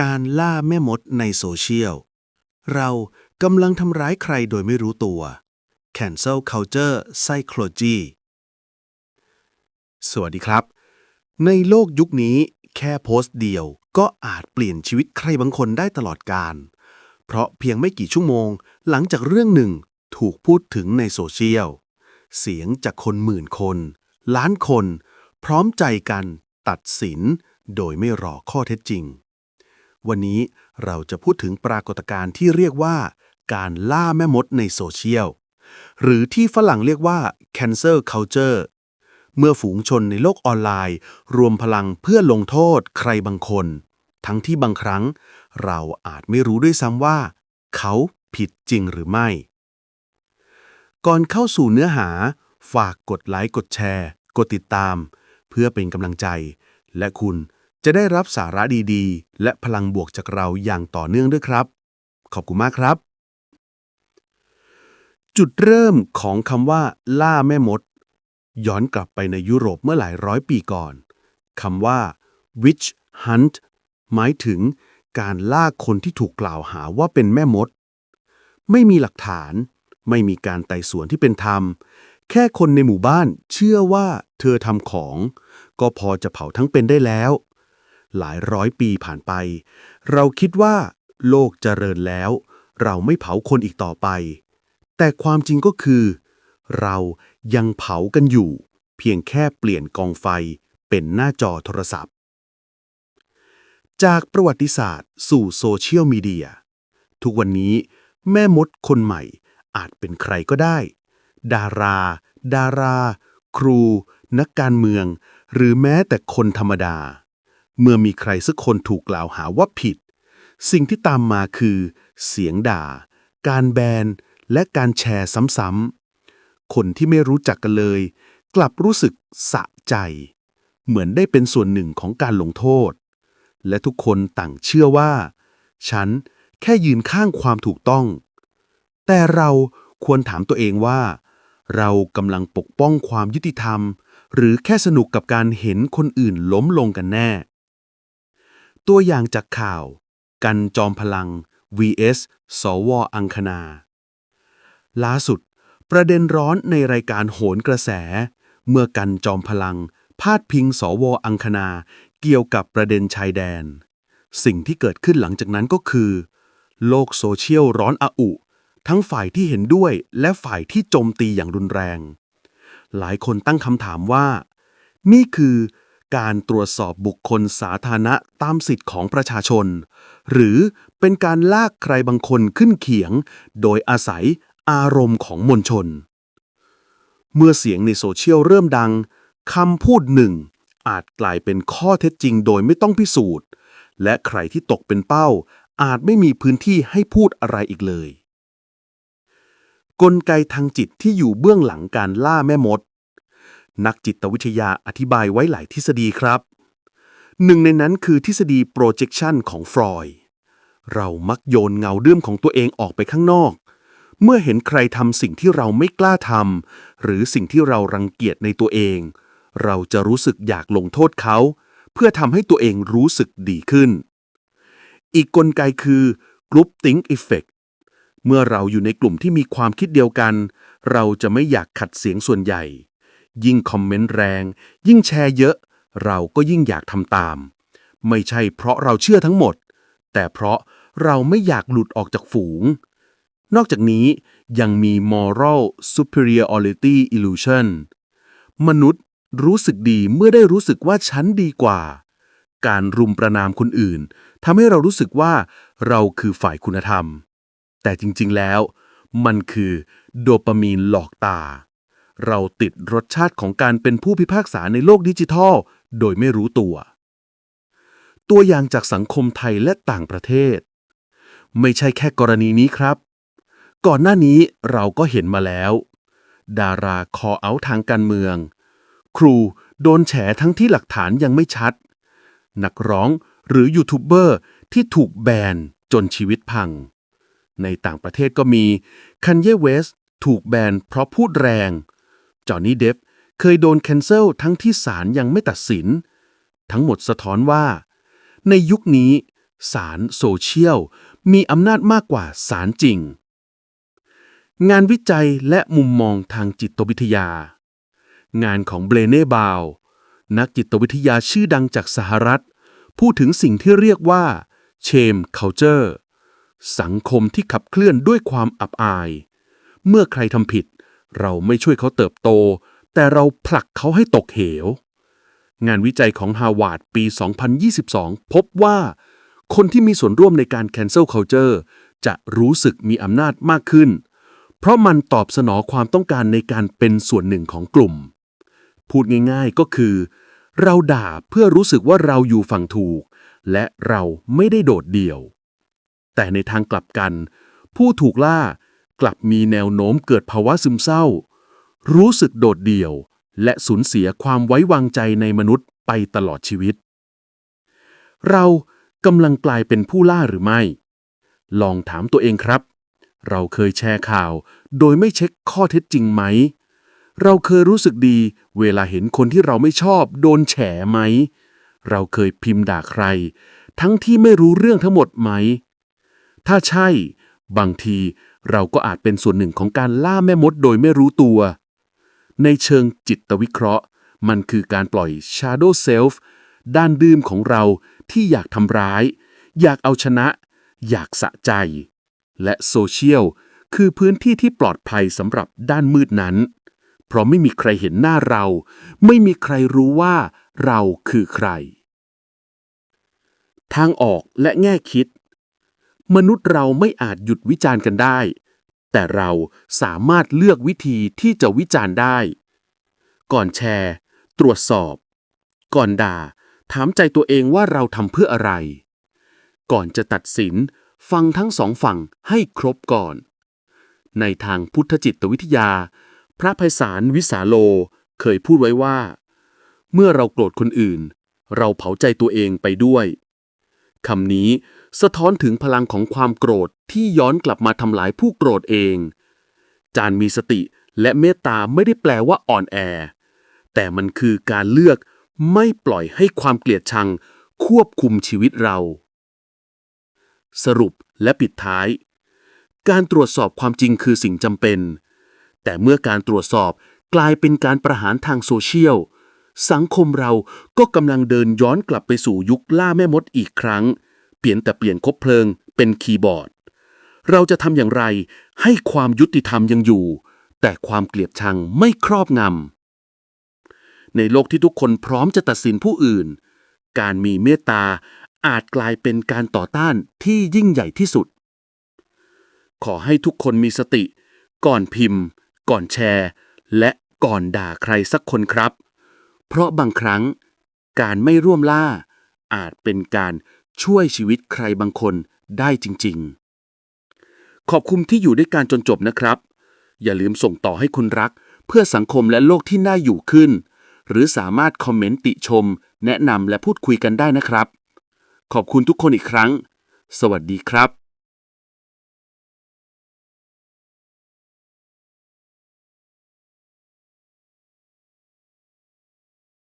การล่าแม่มดในโซเชียล เรากำลังทำร้ายใครโดยไม่รู้ตัว Cancel Culture Psychology สวัสดีครับ ในโลกยุคนี้แค่โพสต์เดียวก็อาจเปลี่ยนชีวิตใครบางคนได้ตลอดการ เพราะเพียงไม่กี่ชั่วโมง หลังจากเรื่องหนึ่งถูกพูดถึงในโซเชียล เสียงจากคนหมื่นคน ล้านคน พร้อมใจกัน ตัดสิน โดยไม่รอข้อเท็จจริง วันนี้เราจะพูดถึงปรากฏการณ์ที่เรียกว่า การล่าแม่มดในโซเชียล หรือที่ฝรั่งเรียกว่า cancel culture เมื่อฝูงชนในโลกออนไลน์ รวมพลังเพื่อลงโทษใครบางคน ทั้งที่บางครั้ง เราอาจไม่รู้ด้วยซ้ำว่า เขาผิดจริงหรือไม่ ก่อนเข้าสู่เนื้อหา ฝากกดไลค์กดแชร์ กดติดตาม เพื่อเป็นกำลังใจ และคุณ จะได้รับสาระดีๆ และพลังบวกจากเราอย่างต่อเนื่องด้วยครับ ขอบคุณมากครับ จุดเริ่มของคำว่า ล่าแม่มด ย้อนกลับไปในยุโรปเมื่อหลายร้อยปีก่อนคำว่า witch hunt หมายถึงการล่าคนที่ถูกกล่าวหาว่าเป็นแม่มด ไม่มีหลักฐาน ไม่มีการไต่สวนที่เป็นธรรม แค่คนในหมู่บ้านเชื่อว่าเธอทำของ ก็พอจะเผาทั้งเป็นได้แล้ว หลายร้อยปีผ่านไป เราคิดว่า โลกเจริญแล้ว เราไม่เผาคนอีกต่อไป แต่ความจริงก็คือ เรายังเผากันอยู่ เพียงแค่เปลี่ยนกองไฟเป็นหน้าจอโทรศัพท์ จากประวัติศาสตร์สู่โซเชียลมีเดีย ทุกวันนี้แม่มดคนใหม่อาจเป็นใครก็ได้ ดารา ดารา ครู นักการเมือง หรือแม้แต่คนธรรมดา เมื่อมีใครสักคนถูกกล่าวหาว่าผิด สิ่งที่ตามมาคือ เสียงด่า การแบน และการแชร์ซ้ำๆ คนที่ไม่รู้จักกันเลย กลับรู้สึกสะใจ เหมือนได้เป็นส่วนหนึ่งของการลงโทษ และทุกคนต่างเชื่อว่า ฉันแค่ยืนข้างความถูกต้อง แต่เราควรถามตัวเองว่า เรากำลังปกป้องความยุติธรรม หรือแค่สนุกกับการเห็นคนอื่นล้มลงกันแน่ ตัวอย่างจากข่าว กันจอมพลัง vs สวอังคณา ล่าสุด ประเด็นร้อนในรายการโหนกระแส เมื่อกันจอมพลัง พาดพิงสวอังคณา เกี่ยวกับประเด็นชายแดน สิ่งที่เกิดขึ้นหลังจากนั้นก็คือ โลกโซเชียลร้อนอาอุ ทั้งฝ่ายที่เห็นด้วยและฝ่ายที่โจมตีอย่างรุนแรง หลายคนตั้งคำถามว่า นี่คือ การตรวจสอบบุคคลสาธารณะตามสิทธิ์ของประชาชน หรือเป็นการลากใครบางคนขึ้นเขียง โดยอาศัยอารมณ์ของมวลชน เมื่อเสียงในโซเชียลเริ่มดังคำพูดหนึ่ง อาจกลายเป็นข้อเท็จจริงโดยไม่ต้องพิสูจน์ และใครที่ตกเป็นเป้า อาจไม่มีพื้นที่ให้พูดอะไรอีกเลย กลไกทางจิตที่อยู่เบื้องหลังการล่าแม่มด นักจิตวิทยาอธิบายไว้หลายทฤษฎีครับ หนึ่งในนั้นคือทฤษฎี projection ของฟรอยเรามักโยนเงาเรื่อมของตัวเองออกไปข้างนอก เมื่อเห็นใครทำสิ่งที่เราไม่กล้าทำหรือสิ่งที่เรารังเกียจในตัวเอง เราจะรู้สึกอยากลงโทษเขา เพื่อทำให้ตัวเองรู้สึกดีขึ้น อีกกลไกคือ Group Think Effect เมื่อเราอยู่ในกลุ่มที่มีความคิดเดียวกัน เราจะไม่อยากขัดเสียงส่วนใหญ่ ยิ่งคอมเมนต์แรง ยิ่งแชร์เยอะ เราก็ยิ่งอยากทำตาม ไม่ใช่เพราะเราเชื่อทั้งหมด แต่เพราะเราไม่อยากหลุดออกจากฝูง นอกจากนี้ยังมี moral superiority illusion มนุษย์รู้สึกดีเมื่อได้รู้สึกว่าฉันดีกว่า การรุมประนามคนอื่นทำให้เรารู้สึกว่าเราคือฝ่ายคุณธรรม แต่จริงๆแล้ว มันคือโดปามีนหลอกตา เราติดรสชาติของการเป็นผู้พิพากษาในโลกดิจิทัล โดยไม่รู้ตัว ตัวอย่างจากสังคมไทยและต่างประเทศ ไม่ใช่แค่กรณีนี้ครับ ก่อนหน้านี้เราก็เห็นมาแล้ว ดาราคอเอาทางการเมือง ครูโดนแฉทั้งที่หลักฐานยังไม่ชัด นักร้องหรือยูทูบเบอร์ที่ถูกแบนจนชีวิตพัง ในต่างประเทศก็มีคันเยเวสถูกแบนเพราะพูดแรง จอห์นนี่เดฟเคยโดนแคนเซิลทั้งที่ศาลยังไม่ตัดสิน ทั้งหมดสะท้อนว่า ในยุคนี้สารโซเชียลมีอำนาจมากกว่าสารจริง งานวิจัยและมุมมองทางจิตวิทยา งานของเบรเน่บาว นักจิตวิทยาชื่อดังจากสหรัฐ พูดถึงสิ่งที่เรียกว่า shame culture สังคมที่ขับเคลื่อนด้วยความอับอาย เมื่อใครทำผิด เราไม่ช่วยเขาเติบโต แต่เราผลักเขาให้ตกเหว งานวิจัยของฮาวาดปี 2022 พบว่า คนที่มีส่วนร่วมในการ cancel culture จะรู้สึกมีอำนาจมากขึ้น เพราะมันตอบสนองความต้องการในการเป็นส่วนหนึ่งของกลุ่ม พูดง่ายๆก็คือ เราด่าเพื่อรู้สึกว่าเราอยู่ฝั่งถูก และเราไม่ได้โดดเดี่ยว แต่ในทางกลับกัน ผู้ถูกล่า กลับมีแนวโน้มเกิดภาวะซึมเศร้า รู้สึกโดดเดี่ยว และสูญเสียความไว้วางใจในมนุษย์ไปตลอดชีวิต เรากำลังกลายเป็นผู้ล่าหรือไม่ ลองถามตัวเองครับ เราเคยแชร์ข่าว โดยไม่เช็คข้อเท็จจริงไหม เราเคยรู้สึกดีเวลาเห็นคนที่เราไม่ชอบโดนแฉไหม เราเคยพิมพ์ด่าใคร ทั้งที่ไม่รู้เรื่องทั้งหมดไหม ถ้าใช่ บางที เราก็อาจเป็นส่วนหนึ่งของการล่าแม่มดโดยไม่รู้ตัว ในเชิงจิตวิเคราะห์ มันคือการปล่อย shadow self ด้านดื่มของเราที่อยากทำร้าย อยากเอาชนะ อยากสะใจ และโซเชียลคือพื้นที่ที่ปลอดภัยสำหรับด้านมืดนั้น เพราะไม่มีใครเห็นหน้าเรา ไม่มีใครรู้ว่าเราคือใคร ทางออกและแง่คิด มนุษย์เราไม่อาจหยุดวิจารณ์กันได้ แต่เราสามารถเลือกวิธีที่จะวิจารณ์ได้ ก่อนแชร์ ตรวจสอบ ก่อนด่า ถามใจตัวเองว่าเราทำเพื่ออะไร ก่อนจะตัดสิน ฟังทั้งสองฝั่งให้ครบก่อน ในทางพุทธจิตวิทยา พระไพศาลวิสาโลเคยพูดไว้ว่า เมื่อเราโกรธคนอื่น เราเผาใจตัวเองไปด้วยคำนี้ สะท้อนถึงพลังของความโกรธที่ย้อนกลับมาทำลายผู้โกรธเอง จานมีสติและเมตตาไม่ได้แปลว่าอ่อนแอ แต่มันคือการเลือกไม่ปล่อยให้ความเกลียดชัง ควบคุมชีวิตเรา สรุปและปิดท้าย การตรวจสอบความจริงคือสิ่งจำเป็น แต่เมื่อการตรวจสอบกลายเป็นการประหารทางโซเชียลสังคมเราก็กำลังเดินย้อนกลับไปสู่ยุคล่าแม่มดอีกครั้ง เปลี่ยนแต่เปลี่ยนคบเพลิง เป็นคีย์บอร์ด เราจะทำอย่างไรให้ความยุติธรรมยังอยู่ แต่ความเกลียดชังไม่ครอบงำในโลกที่ทุกคนพร้อมจะตัดสินผู้อื่น การมีเมตตาอาจกลายเป็นการต่อต้านที่ยิ่งใหญ่ที่สุด ขอให้ทุกคนมีสติ ก่อนพิมพ์ ก่อนแชร์ และก่อนด่าใครสักคนครับ เพราะบางครั้ง การไม่ร่วมล่าอาจเป็นการ ช่วยชีวิตใครบางคนได้จริง ๆ ขอบคุณที่อยู่ด้วยการจนจบนะครับ อย่าลืมส่งต่อให้คุณรัก เพื่อสังคมและโลกที่น่าอยู่ขึ้น หรือสามารถคอมเมนต์ติชม แนะนำและพูดคุยกันได้นะครับ ขอบคุณทุกคนอีกครั้ง สวัสดีครับ